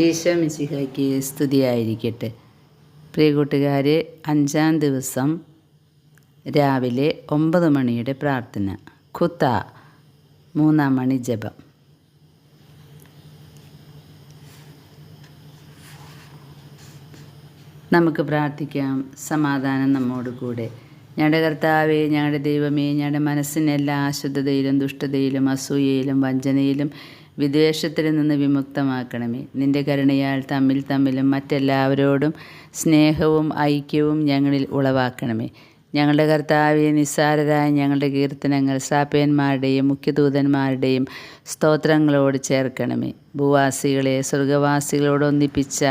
ഈശോ മിശിഹയ്ക്ക് സ്തുതിയായിരിക്കട്ടെ. പ്രിയ കൂട്ടുകാരെ അഞ്ചാം ദിവസം രാവിലെ ഒമ്പത് മണിയുടെ പ്രാർത്ഥന. ഖുത്ത മൂന്നാം മണി ജപം. നമുക്ക് പ്രാർത്ഥിക്കാം. സമാധാനം നമ്മോട് കൂടെ. ഞങ്ങളുടെ കർത്താവേ ഞങ്ങളുടെ ദൈവമേ ഞങ്ങളുടെ മനസ്സിനെല്ലാം അശുദ്ധതയിലും ദുഷ്ടതയിലും അസൂയയിലും വഞ്ചനയിലും വിദ്വേഷത്തിൽ നിന്ന് വിമുക്തമാക്കണമേ. നിന്റെ കരുണയാൽ തമ്മിൽ തമ്മിലും മറ്റെല്ലാവരോടും സ്നേഹവും ഐക്യവും ഞങ്ങളിൽ ഉളവാക്കണമേ. ഞങ്ങളുടെ കർത്താവെ നിസ്സാരരായ ഞങ്ങളുടെ കീർത്തനങ്ങൾ സാപ്പയന്മാരുടെയും മുഖ്യദൂതന്മാരുടെയും സ്തോത്രങ്ങളോട് ചേർക്കണമേ. ഭൂവാസികളെ സ്വർഗവാസികളോട് ഒന്നിപ്പിച്ച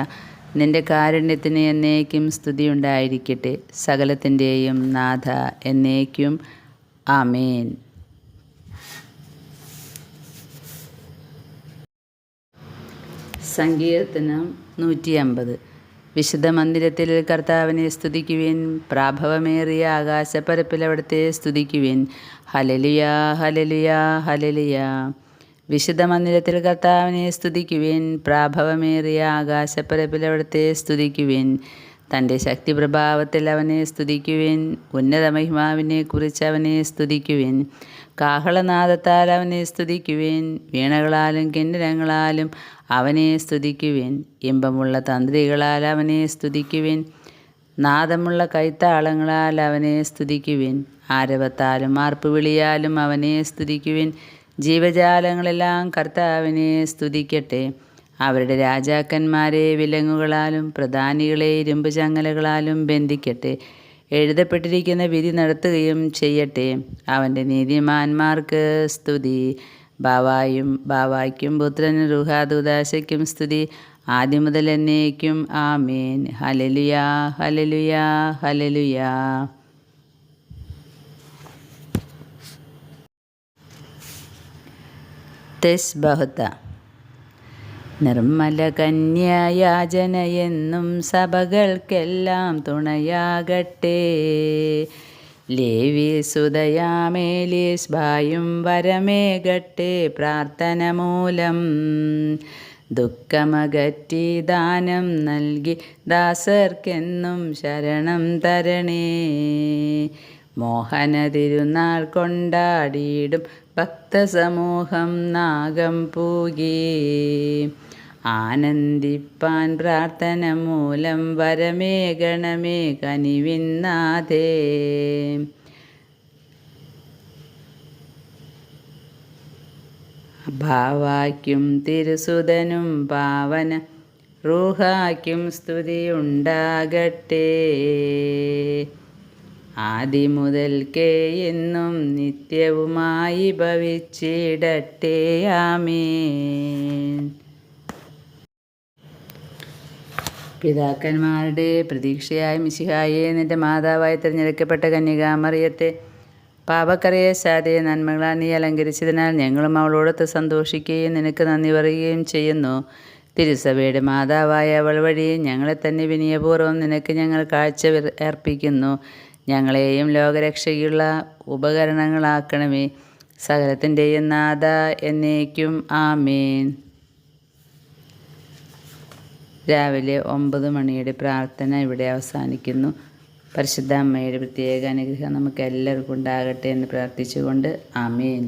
നിന്റെ കാരുണ്യത്തിന് എന്നേക്കും സ്തുതിയുണ്ടായിരിക്കട്ടെ. സകലത്തിന്റെയും നാഥ എന്നേക്കും. ആമേൻ. സങ്കീർത്തനം നൂറ്റി അമ്പത് വിശുദ്ധ മന്ദിരത്തിൽ കർത്താവിനെ സ്തുതിക്കുവിൻ. പ്രാഭവമേറിയ ആകാശപ്പരപ്പിൽ അവിടുത്തെ സ്തുതിക്കുവിൻ. ഹലലിയ ഹലലിയ ഹലലിയ വിശുദ്ധ മന്ദിരത്തിൽ കർത്താവിനെ സ്തുതിക്കുവിൻ. പ്രാഭവമേറിയ ആകാശപ്പരപ്പിൽ അവിടുത്തെ സ്തുതിക്കുവിൻ. തന്റെ ശക്തി പ്രഭാവത്തിൽ അവനെ സ്തുതിക്കുവിൻ ഉന്നത മഹിമാവിനെ കുറിച്ച് അവനെ സ്തുതിക്കുവിൻ കാഹളനാദത്താൽ അവനെ സ്തുതിക്കുവിൻ വീണകളാലും കിന്നരങ്ങളാലും അവനെ സ്തുതിക്കുവിൻ ഇമ്പമുള്ള തന്ത്രികളാൽ അവനെ സ്തുതിക്കുവിൻ നാദമുള്ള കൈത്താളങ്ങളാൽ അവനെ സ്തുതിക്കുവിൻ ആരവത്താലും ആർപ്പുവിളിയാലും അവനെ സ്തുതിക്കുവിൻ ജീവജാലങ്ങളെല്ലാം കർത്താവിനെ സ്തുതിക്കട്ടെ. അവരുടെ രാജാക്കന്മാരെ വിലങ്ങുകളാലും പ്രധാനികളെ ഇരുമ്പ് ചങ്ങലകളാലും ബന്ധിക്കട്ടെ. എഴുതപ്പെട്ടിരിക്കുന്ന വിധി നടത്തുകയും ചെയ്യട്ടെ. അവന്റെ നീതിമാന്മാർക്ക് സ്തുതി. ബാവായും ബാവായ്ക്കും പുത്രനും റുഹാദുദാശയ്ക്കും സ്തുതി. ആദ്യം മുതൽ എന്നേക്കും ആമേൻ. ഹലലുയാ ഹലലുയാ ഹലലുയാ തെസ് ബഹുത്ത നിർമ്മല കന്യായാചനയെന്നും സഭകൾക്കെല്ലാം തുണയാകട്ടെ. ലേവി സുതയാമേലീസ് ഭായും വരമേകട്ടെ പ്രാർത്ഥന മൂലം ദുഃഖമകറ്റി ദാനം നൽകി ദാസർക്കെന്നും ശരണം തരണേ. മോഹന തിരുനാൾ കൊണ്ടാടിയിടും ഭക്തസമൂഹം നാഗം പൂകി. ആനന്ദിപ്പാൻ പ്രാർത്ഥന മൂലം വരമേ ഗണമേ കനിവിന്നാഥേ. ഭാവായ്ക്കും തിരുസുതനും പാവന റൂഹായ്ക്കും സ്തുതിയുണ്ടാകട്ടെ. ആദി മുതൽക്കേ എന്നും നിത്യവുമായി ഭവിച്ചിടട്ടെ. ആമേൻ. പിതാക്കന്മാരുടെ പ്രതീക്ഷയായ മിശിഹായെ നിന്റെ മാതാവായി തിരഞ്ഞെടുക്കപ്പെട്ട കന്യകാമറിയത്തെ പാപക്കറിയെ സാധയെ നന്മകളാൽ നീ അലങ്കരിച്ചതിനാൽ ഞങ്ങളും അവളോടൊത്ത് സന്തോഷിക്കുകയും നിനക്ക് നന്ദി പറയുകയും ചെയ്യുന്നു. തിരുസഭയുടെ മാതാവായ അവൾ വഴി ഞങ്ങളെ തന്നെ വിനയപൂർവം നിനക്ക് ഞങ്ങൾ കാഴ്ച അർപ്പിക്കുന്നു. ഞങ്ങളെയും ലോകരക്ഷയുള്ള ഉപകരണങ്ങളാക്കണമേ. സകലത്തിന്റെയും നാഥ എന്നേക്കും. ആമേൻ. രാവിലെ ഒമ്പത് മണിയുടെ പ്രാർത്ഥന ഇവിടെ അവസാനിക്കുന്നു. പരിശുദ്ധ അമ്മയുടെ പ്രത്യേക അനുഗ്രഹം നമുക്ക് എല്ലാവർക്കും ഉണ്ടാകട്ടെ എന്ന് പ്രാർത്ഥിച്ചുകൊണ്ട്. ആമേൻ.